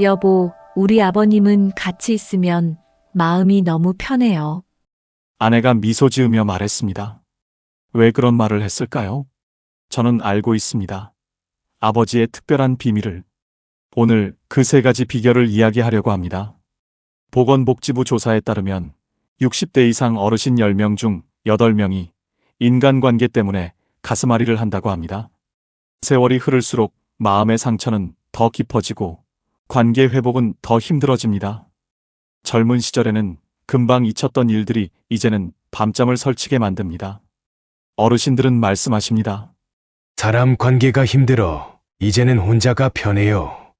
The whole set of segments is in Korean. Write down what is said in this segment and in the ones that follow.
여보, 우리 아버님은 같이 있으면 마음이 너무 편해요. 아내가 미소 지으며 말했습니다. 왜 그런 말을 했을까요? 저는 알고 있습니다. 아버지의 특별한 비밀을. 오늘 그 세 가지 비결을 이야기하려고 합니다. 보건복지부 조사에 따르면 60대 이상 어르신 10명 중 8명이 인간관계 때문에 가슴앓이를 한다고 합니다. 세월이 흐를수록 마음의 상처는 더 깊어지고 관계 회복은 더 힘들어집니다. 젊은 시절에는 금방 잊혔던 일들이 이제는 밤잠을 설치게 만듭니다. 어르신들은 말씀하십니다. 사람 관계가 힘들어. 이제는 혼자가 편해요.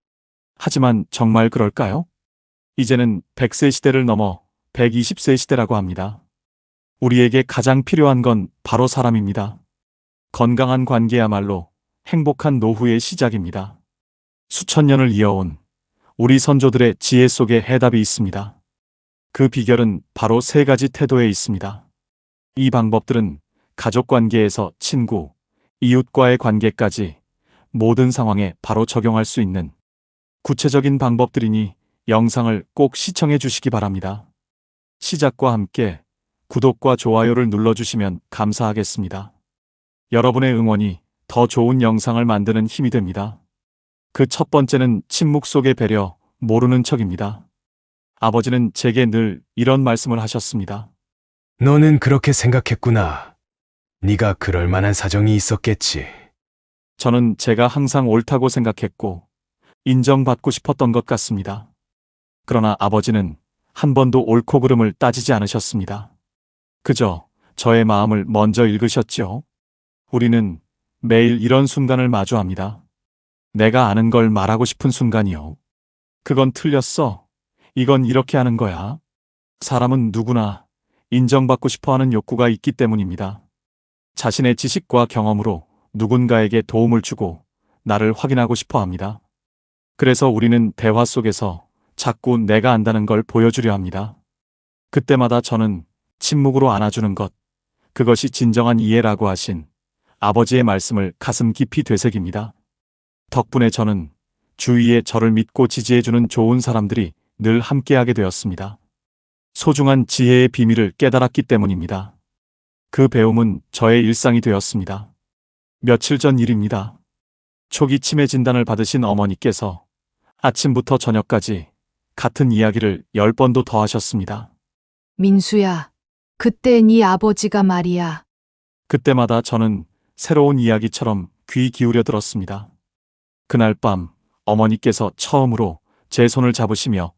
하지만 정말 그럴까요? 이제는 100세 시대를 넘어 120세 시대라고 합니다. 우리에게 가장 필요한 건 바로 사람입니다. 건강한 관계야말로 행복한 노후의 시작입니다. 수천 년을 이어온 우리 선조들의 지혜 속에 해답이 있습니다. 그 비결은 바로 세 가지 태도에 있습니다. 이 방법들은 가족 관계에서 친구, 이웃과의 관계까지 모든 상황에 바로 적용할 수 있는 구체적인 방법들이니 영상을 꼭 시청해 주시기 바랍니다. 시작과 함께 구독과 좋아요를 눌러주시면 감사하겠습니다. 여러분의 응원이 더 좋은 영상을 만드는 힘이 됩니다. 그 첫 번째는 침묵 속의 배려, 모르는 척입니다. 아버지는 제게 늘 이런 말씀을 하셨습니다. 너는 그렇게 생각했구나. 네가 그럴 만한 사정이 있었겠지. 저는 제가 항상 옳다고 생각했고 인정받고 싶었던 것 같습니다. 그러나 아버지는 한 번도 옳고 그름을 따지지 않으셨습니다. 그저 저의 마음을 먼저 읽으셨지요. 우리는 매일 이런 순간을 마주합니다. 내가 아는 걸 말하고 싶은 순간이요. 그건 틀렸어. 이건 이렇게 하는 거야. 사람은 누구나 인정받고 싶어 하는 욕구가 있기 때문입니다. 자신의 지식과 경험으로 누군가에게 도움을 주고 나를 확인하고 싶어 합니다. 그래서 우리는 대화 속에서 자꾸 내가 안다는 걸 보여주려 합니다. 그때마다 저는 침묵으로 안아주는 것, 그것이 진정한 이해라고 하신 아버지의 말씀을 가슴 깊이 되새깁니다. 덕분에 저는 주위에 저를 믿고 지지해주는 좋은 사람들이 늘 함께하게 되었습니다. 소중한 지혜의 비밀을 깨달았기 때문입니다. 그 배움은 저의 일상이 되었습니다. 며칠 전 일입니다. 초기 치매 진단을 받으신 어머니께서 아침부터 저녁까지 같은 이야기를 열 번도 더 하셨습니다. 민수야, 그때 네 아버지가 말이야. 그때마다 저는 새로운 이야기처럼 귀 기울여 들었습니다. 그날 밤 어머니께서 처음으로 제 손을 잡으시며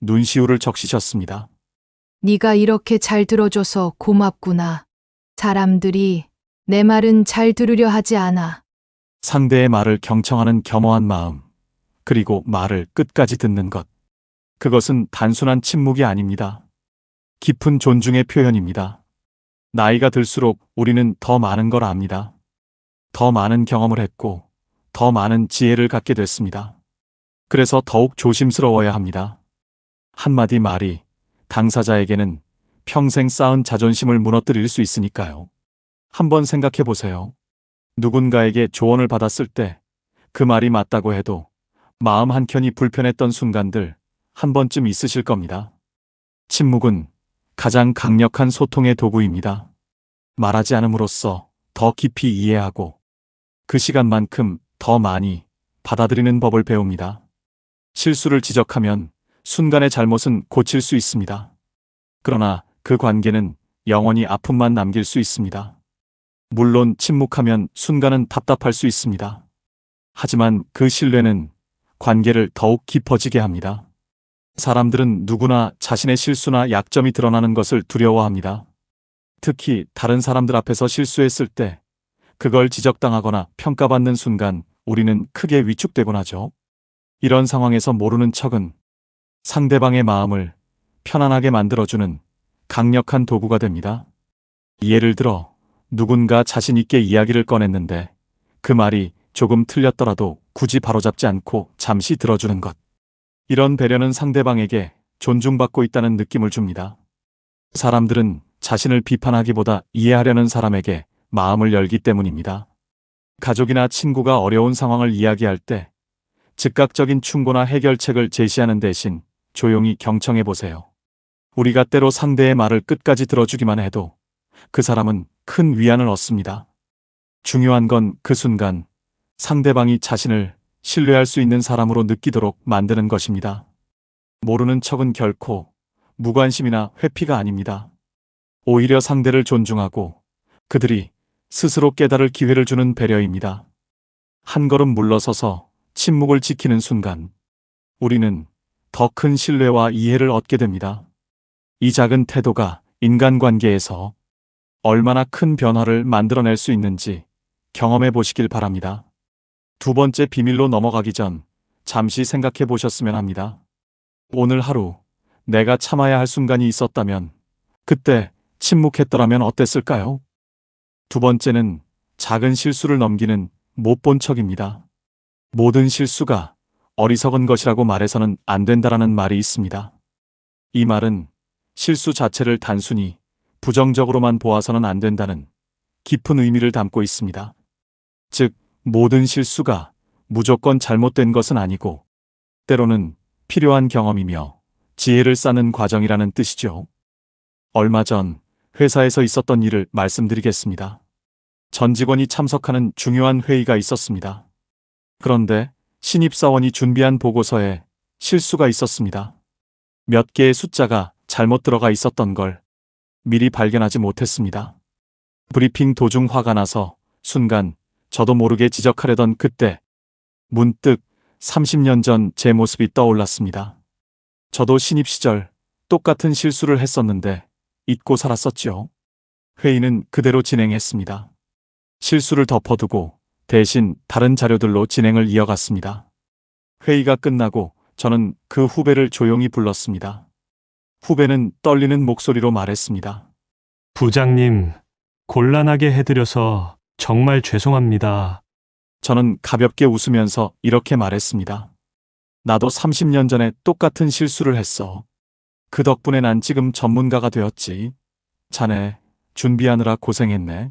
눈시울을 적시셨습니다. 네가 이렇게 잘 들어줘서 고맙구나. 사람들이 내 말은 잘 들으려 하지 않아. 상대의 말을 경청하는 겸허한 마음, 그리고 말을 끝까지 듣는 것. 그것은 단순한 침묵이 아닙니다. 깊은 존중의 표현입니다. 나이가 들수록 우리는 더 많은 걸 압니다. 더 많은 경험을 했고, 더 많은 지혜를 갖게 됐습니다. 그래서 더욱 조심스러워야 합니다. 한마디 말이 당사자에게는 평생 쌓은 자존심을 무너뜨릴 수 있으니까요. 한번 생각해 보세요. 누군가에게 조언을 받았을 때 그 말이 맞다고 해도 마음 한켠이 불편했던 순간들 한 번쯤 있으실 겁니다. 침묵은 가장 강력한 소통의 도구입니다. 말하지 않음으로써 더 깊이 이해하고 그 시간만큼 더 많이 받아들이는 법을 배웁니다. 실수를 지적하면 순간의 잘못은 고칠 수 있습니다. 그러나 그 관계는 영원히 아픔만 남길 수 있습니다. 물론 침묵하면 순간은 답답할 수 있습니다. 하지만 그 신뢰는 관계를 더욱 깊어지게 합니다. 사람들은 누구나 자신의 실수나 약점이 드러나는 것을 두려워합니다. 특히 다른 사람들 앞에서 실수했을 때 그걸 지적당하거나 평가받는 순간 우리는 크게 위축되곤 하죠. 이런 상황에서 모르는 척은 상대방의 마음을 편안하게 만들어주는 강력한 도구가 됩니다. 예를 들어 누군가 자신 있게 이야기를 꺼냈는데 그 말이 조금 틀렸더라도 굳이 바로잡지 않고 잠시 들어주는 것. 이런 배려는 상대방에게 존중받고 있다는 느낌을 줍니다. 사람들은 자신을 비판하기보다 이해하려는 사람에게 마음을 열기 때문입니다. 가족이나 친구가 어려운 상황을 이야기할 때 즉각적인 충고나 해결책을 제시하는 대신 조용히 경청해 보세요. 우리가 때로 상대의 말을 끝까지 들어주기만 해도 그 사람은 큰 위안을 얻습니다. 중요한 건 그 순간 상대방이 자신을 신뢰할 수 있는 사람으로 느끼도록 만드는 것입니다. 모르는 척은 결코 무관심이나 회피가 아닙니다. 오히려 상대를 존중하고 그들이 스스로 깨달을 기회를 주는 배려입니다. 한 걸음 물러서서 침묵을 지키는 순간 우리는 더 큰 신뢰와 이해를 얻게 됩니다. 이 작은 태도가 인간관계에서 얼마나 큰 변화를 만들어낼 수 있는지 경험해 보시길 바랍니다. 두 번째 비밀로 넘어가기 전 잠시 생각해 보셨으면 합니다. 오늘 하루 내가 참아야 할 순간이 있었다면 그때 침묵했더라면 어땠을까요? 두 번째는 작은 실수를 넘기는 못 본 척입니다. 모든 실수가 어리석은 것이라고 말해서는 안 된다라는 말이 있습니다. 이 말은 실수 자체를 단순히 부정적으로만 보아서는 안 된다는 깊은 의미를 담고 있습니다. 즉, 모든 실수가 무조건 잘못된 것은 아니고, 때로는 필요한 경험이며 지혜를 쌓는 과정이라는 뜻이죠. 얼마 전 회사에서 있었던 일을 말씀드리겠습니다. 전 직원이 참석하는 중요한 회의가 있었습니다. 그런데 신입사원이 준비한 보고서에 실수가 있었습니다. 몇 개의 숫자가 잘못 들어가 있었던 걸 미리 발견하지 못했습니다. 브리핑 도중 화가 나서 순간 저도 모르게 지적하려던 그때 문득 30년 전 제 모습이 떠올랐습니다. 저도 신입 시절 똑같은 실수를 했었는데 잊고 살았었지요. 회의는 그대로 진행했습니다. 실수를 덮어두고 대신 다른 자료들로 진행을 이어갔습니다. 회의가 끝나고 저는 그 후배를 조용히 불렀습니다. 후배는 떨리는 목소리로 말했습니다. 부장님, 곤란하게 해드려서 정말 죄송합니다. 저는 가볍게 웃으면서 이렇게 말했습니다. 나도 30년 전에 똑같은 실수를 했어. 그 덕분에 난 지금 전문가가 되었지. 자네, 준비하느라 고생했네.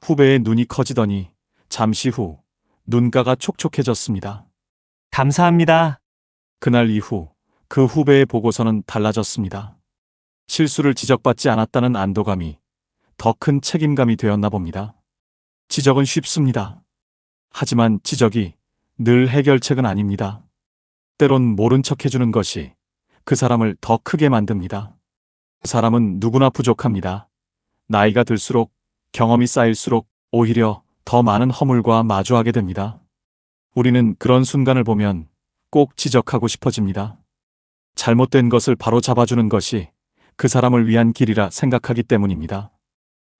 후배의 눈이 커지더니 잠시 후 눈가가 촉촉해졌습니다. 감사합니다. 그날 이후 그 후배의 보고서는 달라졌습니다. 실수를 지적받지 않았다는 안도감이 더 큰 책임감이 되었나 봅니다. 지적은 쉽습니다. 하지만 지적이 늘 해결책은 아닙니다. 때론 모른 척 해주는 것이 그 사람을 더 크게 만듭니다. 사람은 누구나 부족합니다. 나이가 들수록 경험이 쌓일수록 오히려 더 많은 허물과 마주하게 됩니다. 우리는 그런 순간을 보면 꼭 지적하고 싶어집니다. 잘못된 것을 바로 잡아주는 것이 그 사람을 위한 길이라 생각하기 때문입니다.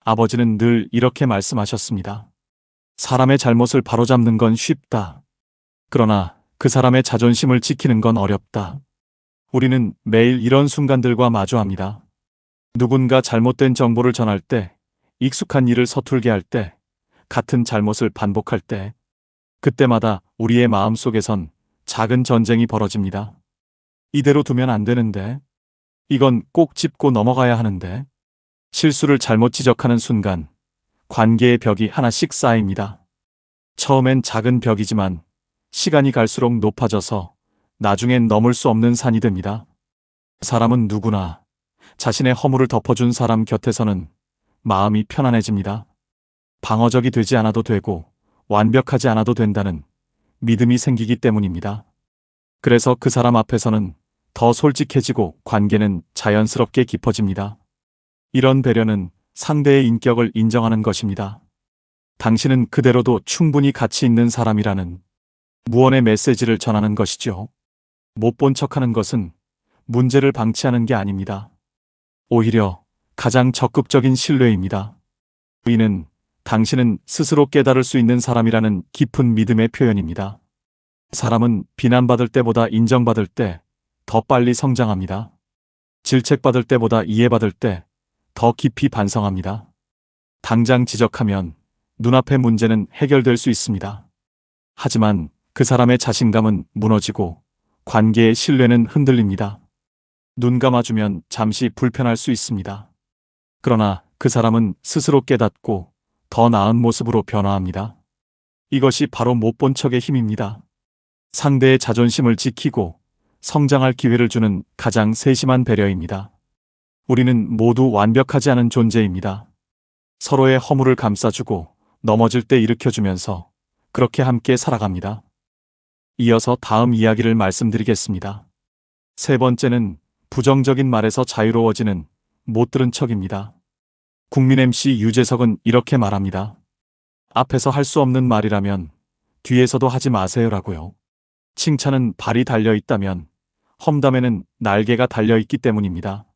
아버지는 늘 이렇게 말씀하셨습니다. 사람의 잘못을 바로잡는 건 쉽다. 그러나 그 사람의 자존심을 지키는 건 어렵다. 우리는 매일 이런 순간들과 마주합니다. 누군가 잘못된 정보를 전할 때, 익숙한 일을 서툴게 할 때, 같은 잘못을 반복할 때, 그때마다 우리의 마음 속에선 작은 전쟁이 벌어집니다. 이대로 두면 안 되는데, 이건 꼭 짚고 넘어가야 하는데, 실수를 잘못 지적하는 순간, 관계의 벽이 하나씩 쌓입니다. 처음엔 작은 벽이지만, 시간이 갈수록 높아져서 나중엔 넘을 수 없는 산이 됩니다. 사람은 누구나 자신의 허물을 덮어준 사람 곁에서는 마음이 편안해집니다. 방어적이 되지 않아도 되고 완벽하지 않아도 된다는 믿음이 생기기 때문입니다. 그래서 그 사람 앞에서는 더 솔직해지고 관계는 자연스럽게 깊어집니다. 이런 배려는 상대의 인격을 인정하는 것입니다. 당신은 그대로도 충분히 가치 있는 사람이라는 무언의 메시지를 전하는 것이죠. 못 본 척하는 것은 문제를 방치하는 게 아닙니다. 오히려 가장 적극적인 신뢰입니다. 이는 당신은 스스로 깨달을 수 있는 사람이라는 깊은 믿음의 표현입니다. 사람은 비난받을 때보다 인정받을 때 더 빨리 성장합니다. 질책받을 때보다 이해받을 때 더 깊이 반성합니다. 당장 지적하면 눈앞의 문제는 해결될 수 있습니다. 하지만 그 사람의 자신감은 무너지고 관계의 신뢰는 흔들립니다. 눈 감아주면 잠시 불편할 수 있습니다. 그러나 그 사람은 스스로 깨닫고 더 나은 모습으로 변화합니다. 이것이 바로 못 본 척의 힘입니다. 상대의 자존심을 지키고 성장할 기회를 주는 가장 세심한 배려입니다. 우리는 모두 완벽하지 않은 존재입니다. 서로의 허물을 감싸주고 넘어질 때 일으켜주면서 그렇게 함께 살아갑니다. 이어서 다음 이야기를 말씀드리겠습니다. 세 번째는 부정적인 말에서 자유로워지는 못 들은 척입니다. 국민 MC 유재석은 이렇게 말합니다. 앞에서 할 수 없는 말이라면 뒤에서도 하지 마세요라고요. 칭찬은 발이 달려 있다면 험담에는 날개가 달려 있기 때문입니다.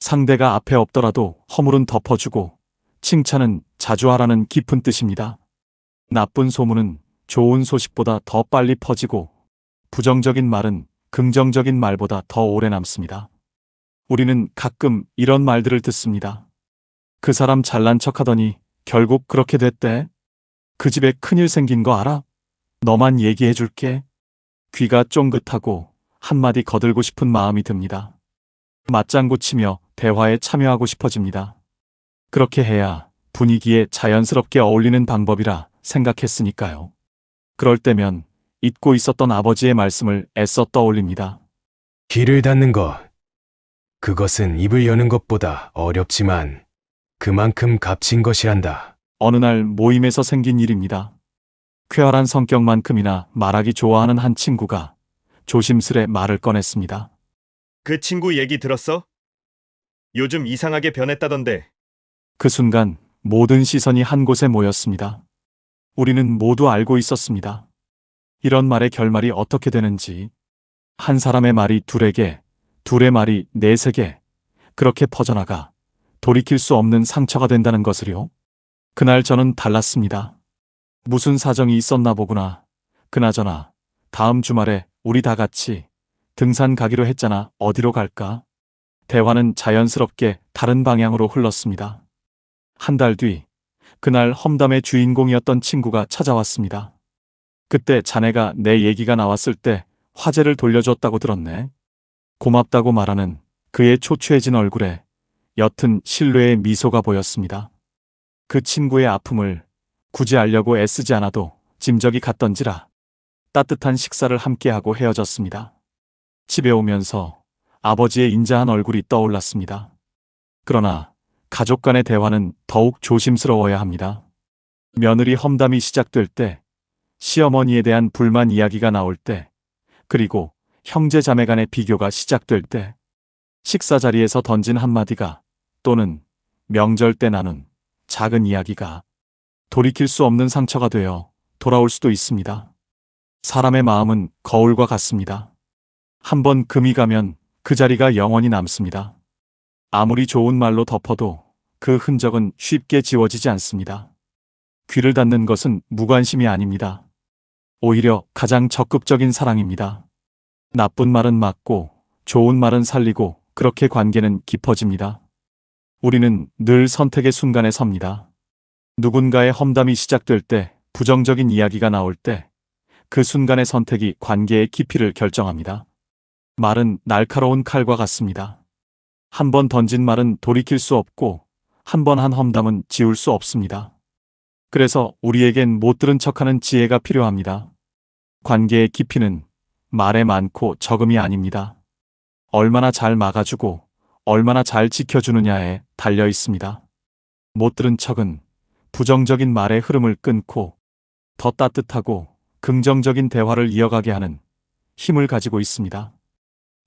상대가 앞에 없더라도 허물은 덮어주고 칭찬은 자주 하라는 깊은 뜻입니다. 나쁜 소문은 좋은 소식보다 더 빨리 퍼지고 부정적인 말은 긍정적인 말보다 더 오래 남습니다. 우리는 가끔 이런 말들을 듣습니다. 그 사람 잘난 척 하더니 결국 그렇게 됐대. 그 집에 큰일 생긴 거 알아? 너만 얘기해 줄게. 귀가 쫑긋하고 한마디 거들고 싶은 마음이 듭니다. 맞장구 치며 대화에 참여하고 싶어집니다. 그렇게 해야 분위기에 자연스럽게 어울리는 방법이라 생각했으니까요. 그럴 때면 잊고 있었던 아버지의 말씀을 애써 떠올립니다. 길을 닫는 것. 그것은 입을 여는 것보다 어렵지만 그만큼 값진 것이란다. 어느 날 모임에서 생긴 일입니다. 쾌활한 성격만큼이나 말하기 좋아하는 한 친구가 조심스레 말을 꺼냈습니다. 그 친구 얘기 들었어? 요즘 이상하게 변했다던데. 그 순간 모든 시선이 한 곳에 모였습니다. 우리는 모두 알고 있었습니다. 이런 말의 결말이 어떻게 되는지. 한 사람의 말이 둘에게, 둘의 말이 넷에게, 그렇게 퍼져나가 돌이킬 수 없는 상처가 된다는 것을요. 그날 저는 달랐습니다. 무슨 사정이 있었나 보구나. 그나저나, 다음 주말에 우리 다 같이 등산 가기로 했잖아. 어디로 갈까? 대화는 자연스럽게 다른 방향으로 흘렀습니다. 한 달 뒤, 그날 험담의 주인공이었던 친구가 찾아왔습니다. 그때 자네가 내 얘기가 나왔을 때 화제를 돌려줬다고 들었네. 고맙다고 말하는 그의 초췌해진 얼굴에 옅은 신뢰의 미소가 보였습니다. 그 친구의 아픔을 굳이 알려고 애쓰지 않아도 짐작이 갔던지라 따뜻한 식사를 함께하고 헤어졌습니다. 집에 오면서 아버지의 인자한 얼굴이 떠올랐습니다. 그러나 가족 간의 대화는 더욱 조심스러워야 합니다. 며느리 험담이 시작될 때, 시어머니에 대한 불만 이야기가 나올 때, 그리고 형제 자매 간의 비교가 시작될 때, 식사 자리에서 던진 한마디가 또는 명절 때 나눈 작은 이야기가 돌이킬 수 없는 상처가 되어 돌아올 수도 있습니다. 사람의 마음은 거울과 같습니다. 한번 금이 가면 그 자리가 영원히 남습니다. 아무리 좋은 말로 덮어도 그 흔적은 쉽게 지워지지 않습니다. 귀를 닫는 것은 무관심이 아닙니다. 오히려 가장 적극적인 사랑입니다. 나쁜 말은 막고 좋은 말은 살리고 그렇게 관계는 깊어집니다. 우리는 늘 선택의 순간에 섭니다. 누군가의 험담이 시작될 때, 부정적인 이야기가 나올 때, 그 순간의 선택이 관계의 깊이를 결정합니다. 말은 날카로운 칼과 같습니다. 한 번 던진 말은 돌이킬 수 없고, 한 번 한 험담은 지울 수 없습니다. 그래서 우리에겐 못 들은 척하는 지혜가 필요합니다. 관계의 깊이는 말에 많고 적음이 아닙니다. 얼마나 잘 막아주고 얼마나 잘 지켜주느냐에 달려 있습니다. 못 들은 척은 부정적인 말의 흐름을 끊고 더 따뜻하고 긍정적인 대화를 이어가게 하는 힘을 가지고 있습니다.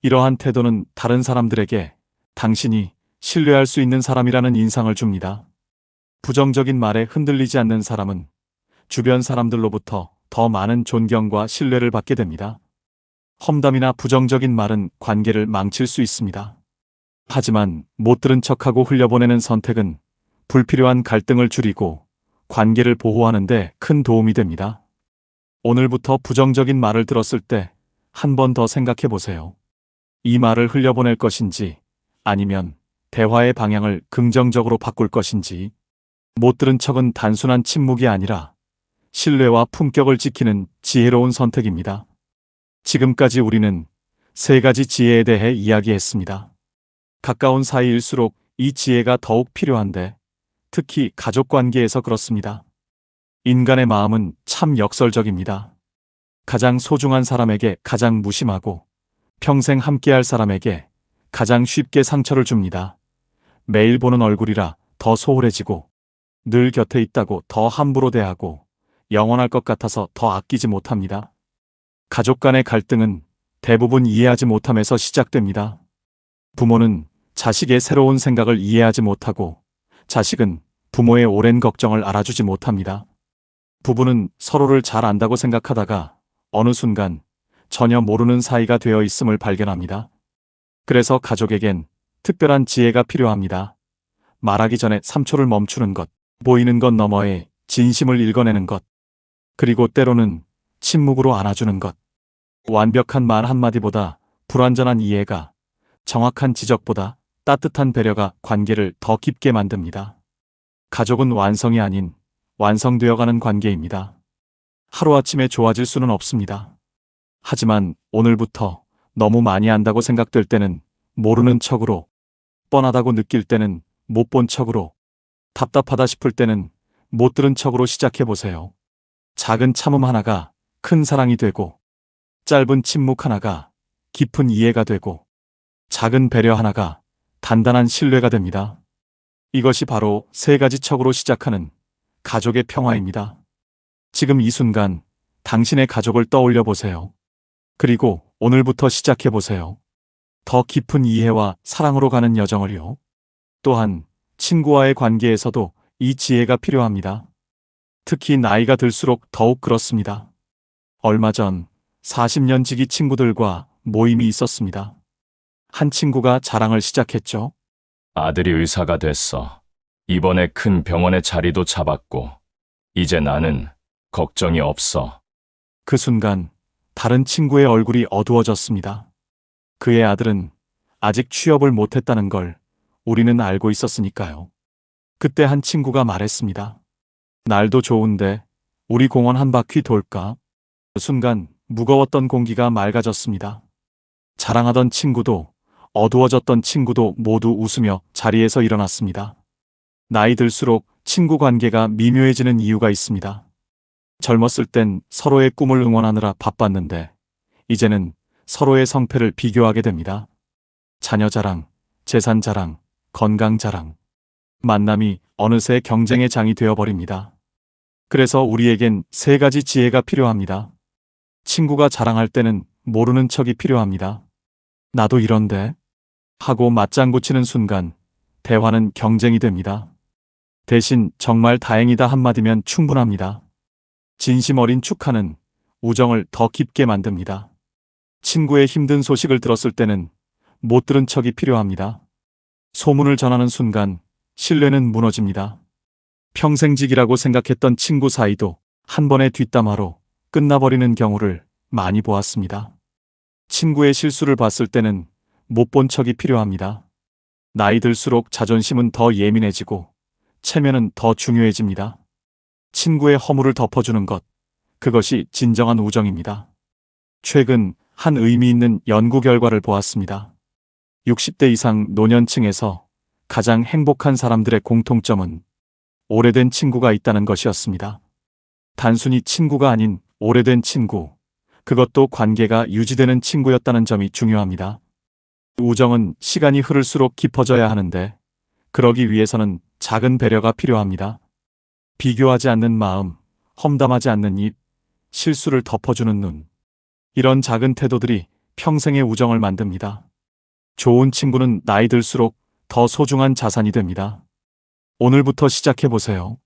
이러한 태도는 다른 사람들에게 당신이 신뢰할 수 있는 사람이라는 인상을 줍니다. 부정적인 말에 흔들리지 않는 사람은 주변 사람들로부터 더 많은 존경과 신뢰를 받게 됩니다. 험담이나 부정적인 말은 관계를 망칠 수 있습니다. 하지만 못 들은 척하고 흘려보내는 선택은 불필요한 갈등을 줄이고 관계를 보호하는 데 큰 도움이 됩니다. 오늘부터 부정적인 말을 들었을 때 한 번 더 생각해 보세요. 이 말을 흘려보낼 것인지 아니면 대화의 방향을 긍정적으로 바꿀 것인지 못 들은 척은 단순한 침묵이 아니라 신뢰와 품격을 지키는 지혜로운 선택입니다. 지금까지 우리는 세 가지 지혜에 대해 이야기했습니다. 가까운 사이일수록 이 지혜가 더욱 필요한데 특히 가족 관계에서 그렇습니다. 인간의 마음은 참 역설적입니다. 가장 소중한 사람에게 가장 무심하고 평생 함께할 사람에게 가장 쉽게 상처를 줍니다. 매일 보는 얼굴이라 더 소홀해지고 늘 곁에 있다고 더 함부로 대하고 영원할 것 같아서 더 아끼지 못합니다. 가족 간의 갈등은 대부분 이해하지 못함에서 시작됩니다. 부모는 자식의 새로운 생각을 이해하지 못하고 자식은 부모의 오랜 걱정을 알아주지 못합니다. 부부는 서로를 잘 안다고 생각하다가 어느 순간 전혀 모르는 사이가 되어 있음을 발견합니다. 그래서 가족에겐 특별한 지혜가 필요합니다. 말하기 전에 3초를 멈추는 것, 보이는 것 너머에 진심을 읽어내는 것, 그리고 때로는 침묵으로 안아주는 것. 완벽한 말 한마디보다 불완전한 이해가, 정확한 지적보다 따뜻한 배려가 관계를 더 깊게 만듭니다. 가족은 완성이 아닌 완성되어가는 관계입니다. 하루아침에 좋아질 수는 없습니다. 하지만 오늘부터 너무 많이 안다고 생각될 때는 모르는 척으로, 뻔하다고 느낄 때는 못 본 척으로, 답답하다 싶을 때는 못 들은 척으로 시작해 보세요. 작은 참음 하나가 큰 사랑이 되고, 짧은 침묵 하나가 깊은 이해가 되고, 작은 배려 하나가 단단한 신뢰가 됩니다. 이것이 바로 세 가지 척으로 시작하는 가족의 평화입니다. 지금 이 순간 당신의 가족을 떠올려 보세요. 그리고 오늘부터 시작해 보세요. 더 깊은 이해와 사랑으로 가는 여정을요. 또한 친구와의 관계에서도 이 지혜가 필요합니다. 특히 나이가 들수록 더욱 그렇습니다. 얼마 전 40년 지기 친구들과 모임이 있었습니다. 한 친구가 자랑을 시작했죠. 아들이 의사가 됐어. 이번에 큰 병원에 자리도 잡았고, 이제 나는 걱정이 없어. 그 순간 다른 친구의 얼굴이 어두워졌습니다. 그의 아들은 아직 취업을 못했다는 걸 우리는 알고 있었으니까요. 그때 한 친구가 말했습니다. 날도 좋은데 우리 공원 한 바퀴 돌까? 그 순간 무거웠던 공기가 맑아졌습니다. 자랑하던 친구도 어두워졌던 친구도 모두 웃으며 자리에서 일어났습니다. 나이 들수록 친구 관계가 미묘해지는 이유가 있습니다. 젊었을 땐 서로의 꿈을 응원하느라 바빴는데, 이제는 서로의 성패를 비교하게 됩니다. 자녀 자랑, 재산 자랑, 건강 자랑. 만남이 어느새 경쟁의 장이 되어버립니다. 그래서 우리에겐 세 가지 지혜가 필요합니다. 친구가 자랑할 때는 모르는 척이 필요합니다. 나도 이런데? 하고 맞장구 치는 순간 대화는 경쟁이 됩니다. 대신 정말 다행이다 한마디면 충분합니다. 진심 어린 축하는 우정을 더 깊게 만듭니다. 친구의 힘든 소식을 들었을 때는 못 들은 척이 필요합니다. 소문을 전하는 순간 신뢰는 무너집니다. 평생직이라고 생각했던 친구 사이도 한 번의 뒷담화로 끝나버리는 경우를 많이 보았습니다. 친구의 실수를 봤을 때는 못 본 척이 필요합니다. 나이 들수록 자존심은 더 예민해지고 체면은 더 중요해집니다. 친구의 허물을 덮어주는 것, 그것이 진정한 우정입니다. 최근 한 의미 있는 연구 결과를 보았습니다. 60대 이상 노년층에서 가장 행복한 사람들의 공통점은 오래된 친구가 있다는 것이었습니다. 단순히 친구가 아닌 오래된 친구, 그것도 관계가 유지되는 친구였다는 점이 중요합니다. 우정은 시간이 흐를수록 깊어져야 하는데, 그러기 위해서는 작은 배려가 필요합니다. 비교하지 않는 마음, 험담하지 않는 입, 실수를 덮어주는 눈. 이런 작은 태도들이 평생의 우정을 만듭니다. 좋은 친구는 나이 들수록 더 소중한 자산이 됩니다. 오늘부터 시작해 보세요.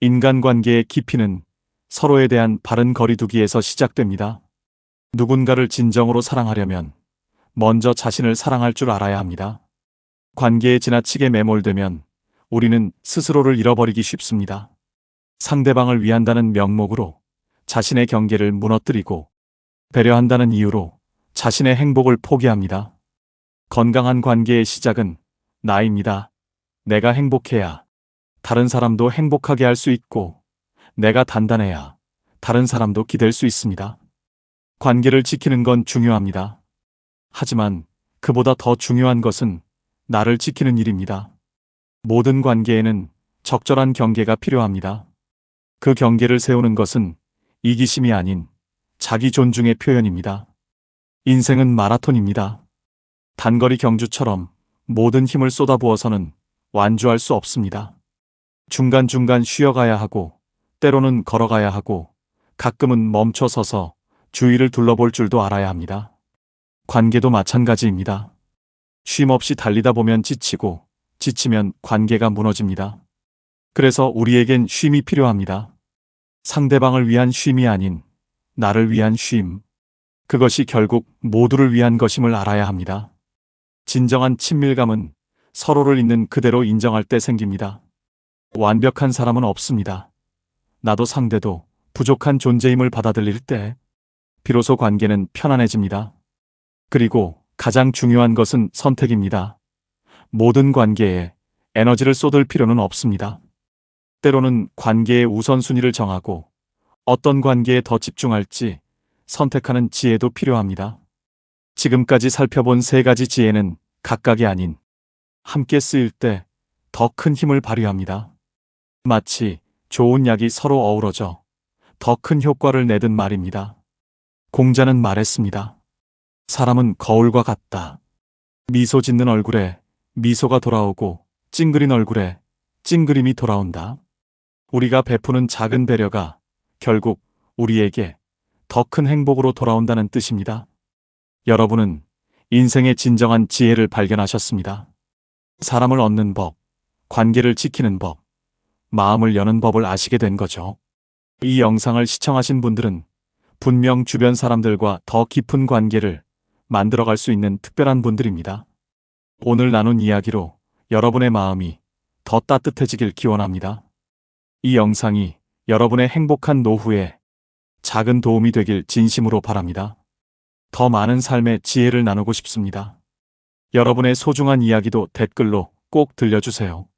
인간관계의 깊이는 서로에 대한 바른 거리두기에서 시작됩니다. 누군가를 진정으로 사랑하려면 먼저 자신을 사랑할 줄 알아야 합니다. 관계에 지나치게 매몰되면 우리는 스스로를 잃어버리기 쉽습니다. 상대방을 위한다는 명목으로 자신의 경계를 무너뜨리고 배려한다는 이유로 자신의 행복을 포기합니다. 건강한 관계의 시작은 나입니다. 내가 행복해야 다른 사람도 행복하게 할 수 있고 내가 단단해야 다른 사람도 기댈 수 있습니다. 관계를 지키는 건 중요합니다. 하지만 그보다 더 중요한 것은 나를 지키는 일입니다. 모든 관계에는 적절한 경계가 필요합니다. 그 경계를 세우는 것은 이기심이 아닌 자기 존중의 표현입니다. 인생은 마라톤입니다. 단거리 경주처럼 모든 힘을 쏟아부어서는 완주할 수 없습니다. 중간중간 쉬어가야 하고, 때로는 걸어가야 하고, 가끔은 멈춰 서서 주위를 둘러볼 줄도 알아야 합니다. 관계도 마찬가지입니다. 쉼 없이 달리다 보면 지치고, 지치면 관계가 무너집니다. 그래서 우리에겐 쉼이 필요합니다. 상대방을 위한 쉼이 아닌 나를 위한 쉼. 그것이 결국 모두를 위한 것임을 알아야 합니다. 진정한 친밀감은 서로를 있는 그대로 인정할 때 생깁니다. 완벽한 사람은 없습니다. 나도 상대도 부족한 존재임을 받아들일 때 비로소 관계는 편안해집니다. 그리고 가장 중요한 것은 선택입니다. 모든 관계에 에너지를 쏟을 필요는 없습니다. 때로는 관계의 우선순위를 정하고 어떤 관계에 더 집중할지 선택하는 지혜도 필요합니다. 지금까지 살펴본 세 가지 지혜는 각각이 아닌 함께 쓰일 때 더 큰 힘을 발휘합니다. 마치 좋은 약이 서로 어우러져 더 큰 효과를 내든 말입니다. 공자는 말했습니다. 사람은 거울과 같다. 미소 짓는 얼굴에 미소가 돌아오고 찡그린 얼굴에 찡그림이 돌아온다. 우리가 베푸는 작은 배려가 결국 우리에게 더 큰 행복으로 돌아온다는 뜻입니다. 여러분은 인생의 진정한 지혜를 발견하셨습니다. 사람을 얻는 법, 관계를 지키는 법, 마음을 여는 법을 아시게 된 거죠. 이 영상을 시청하신 분들은 분명 주변 사람들과 더 깊은 관계를 만들어갈 수 있는 특별한 분들입니다. 오늘 나눈 이야기로 여러분의 마음이 더 따뜻해지길 기원합니다. 이 영상이 여러분의 행복한 노후에 작은 도움이 되길 진심으로 바랍니다. 더 많은 삶의 지혜를 나누고 싶습니다. 여러분의 소중한 이야기도 댓글로 꼭 들려주세요.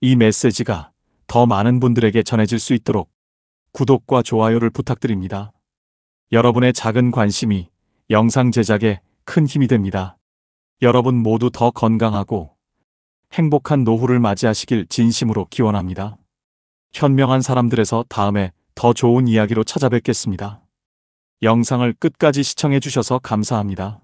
이 메시지가 더 많은 분들에게 전해질 수 있도록 구독과 좋아요를 부탁드립니다. 여러분의 작은 관심이 영상 제작에 큰 힘이 됩니다. 여러분 모두 더 건강하고 행복한 노후를 맞이하시길 진심으로 기원합니다. 현명한 사람들에서 다음에 더 좋은 이야기로 찾아뵙겠습니다. 영상을 끝까지 시청해 주셔서 감사합니다.